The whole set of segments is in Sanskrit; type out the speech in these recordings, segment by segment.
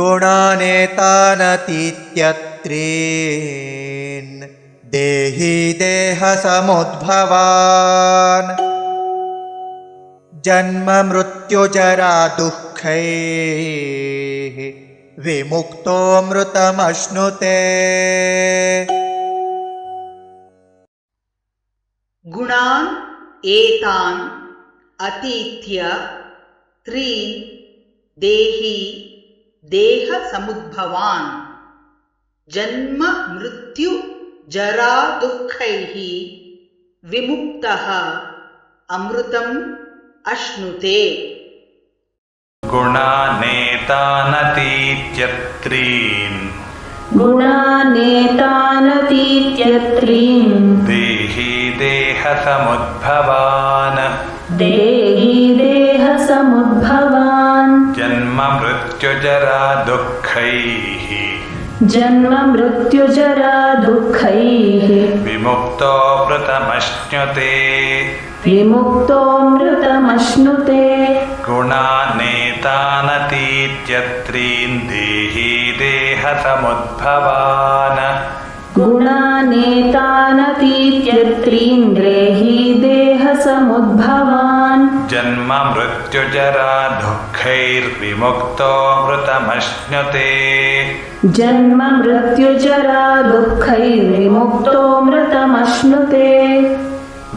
गुणानेतानतीत्यत्रीन् देहि देहसमुद्भवान्। जन्ममृत्युजरा दुःखैः विमुक्तोऽमृतमश्नुते गुणान् एतान् अतीत्य त्रीन् देहि देहसमुद्भवान्। जन्म मृत्यु जरा दुःखैः विमुक्तः। अमृतम् अश्नुते। गुणानेतानतीत्यत्रीन् गुणानेतानतीत्यत्रीन् देहि देहसमुद्भवान्। देहि जन्ममृत्युजरा दुःखैः। जन्ममृत्युजरा दुःखैः। विमुक्तो मृतमश्नुते। विमुक्तोऽमृतमश्नुते गुणानेतानतीत्यत्रीन् देहि देहसमुद्भवान्। गुणानेतानतीत्यत्रीन् देहि देहसमुद्भवान् जन्ममृत्युजरा दुःखैर्विमुक्तो मृतमश्नुते। जन्ममृत्युजरा दुःखैर्विमुक्तोऽमृतमश्नुते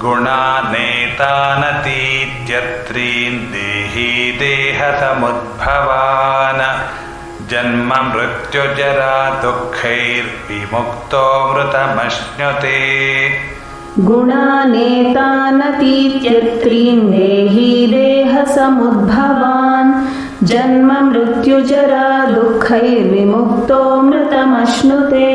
गुणानेतानतीत्यत्रीन् देहि देहसमुद्भवान् जन्ममृत्युजरा दुःखैर्विमुक्तो मृतमश्नुते गुणानेतानतीत्यत्रीन् देहि देहसमुद्भवान् जन्ममृत्युजरा दुःखैर्विमुक्तोऽमृतमश्नुते